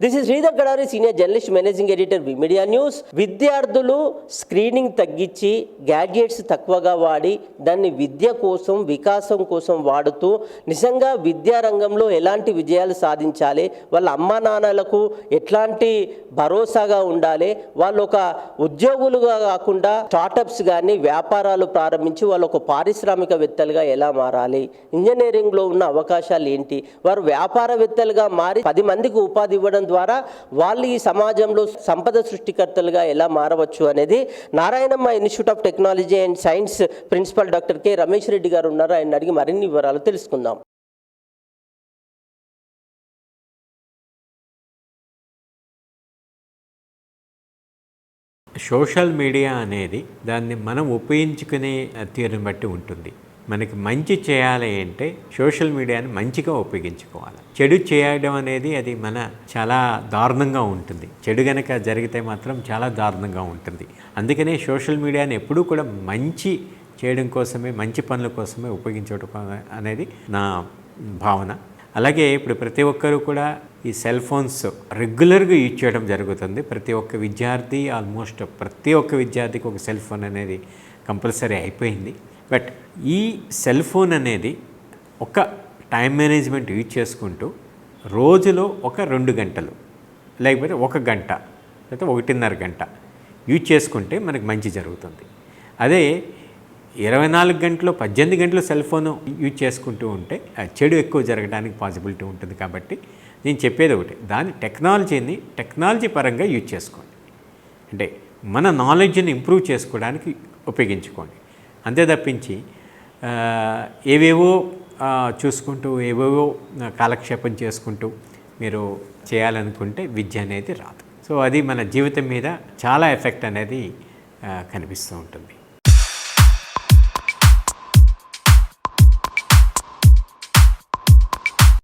This is Sridhar Gadari senior journalist managing editor media news విద్యార్థులు screening తగ్గించి gadgets తక్కువగా వాడి దాన్ని విద్య కోసం వికాసం కోసం వాడుతూ నిజంగా విద్యారంగంలో ఎలాంటి విజయాలు సాధించాలి? వాళ్ళ అమ్మా నాన్నలకు ఎట్లాంటి భరోసాగా ఉండాలి? వాళ్ళు ఒక ఉద్యోగులుగా కాకుండా స్టార్టప్స్ కానీ వ్యాపారాలు ప్రారంభించి వాళ్ళు ఒక పారిశ్రామికవేత్తలుగా ఎలా మారాలి? ఇంజనీరింగ్లో ఉన్న అవకాశాలు ఏంటి? వారు వ్యాపారవేత్తలుగా మారి పది మందికి ఉపాధి ఇవ్వడం ద్వారా వాళ్ళు ఈ సమాజంలో సంపద సృష్టికర్తలుగా ఎలా మారవచ్చు అనేది Narayanamma institute of technology and science principal doctor K Ramesh Reddy garu ఉన్నారు. ఆయన అడిగి మరిన్ని వివరాలు తెలుసుకుందాం. సోషల్ మీడియా అనేది దాన్ని మనం ఉపయోగించుకునే తీరుని బట్టి ఉంటుంది. మనకి మంచి చేయాలి అంటే సోషల్ మీడియాని మంచిగా ఉపయోగించుకోవాలి. చెడు చేయడం అనేది అది మన చాలా దారుణంగా ఉంటుంది. చెడు గనక జరిగితే మాత్రం చాలా దారుణంగా ఉంటుంది. అందుకనే సోషల్ మీడియాని ఎప్పుడూ కూడా మంచి చేయడం కోసమే మంచి పనుల కోసమే ఉపయోగించడం అనేది నా భావన. అలాగే ఇప్పుడు ప్రతి ఒక్కరూ కూడా ఈ సెల్ ఫోన్స్ రెగ్యులర్గా యూజ్ చేయడం జరుగుతుంది. ప్రతి ఒక్క విద్యార్థి ఆల్మోస్ట్ ప్రతి ఒక్క విద్యార్థికి ఒక సెల్ ఫోన్ అనేది కంపల్సరీ అయిపోయింది. బట్ ఈ సెల్ ఫోన్ అనేది ఒక టైం మేనేజ్మెంట్ యూజ్ చేసుకుంటూ రోజులో ఒక రెండు గంటలు లేకపోతే ఒక గంట లేకపోతే ఒకటిన్నర గంట యూజ్ చేసుకుంటే మనకు మంచి జరుగుతుంది. అదే ఇరవై నాలుగు గంటలు పద్దెనిమిది గంటలు సెల్ ఫోన్ యూజ్ చేసుకుంటూ ఉంటే ఆ చెడు ఎక్కువ జరగడానికి పాసిబిలిటీ ఉంటుంది కాబట్టి నేను చెప్పేది ఒకటి దాని టెక్నాలజీని టెక్నాలజీ పరంగా యూజ్ చేసుకోండి. అంటే మన నాలెడ్జ్ని ఇంప్రూవ్ చేసుకోవడానికి ఉపయోగించుకోండి. అంతే తప్పించి ఏవేవో చూసుకుంటూ ఏవేవో కాలక్షేపం చేసుకుంటూ మీరు చేయాలనుకుంటే విద్య అనేది రాదు. సో అది మన జీవితం మీద చాలా ఎఫెక్ట్ అనేది కనిపిస్తూ ఉంటుంది.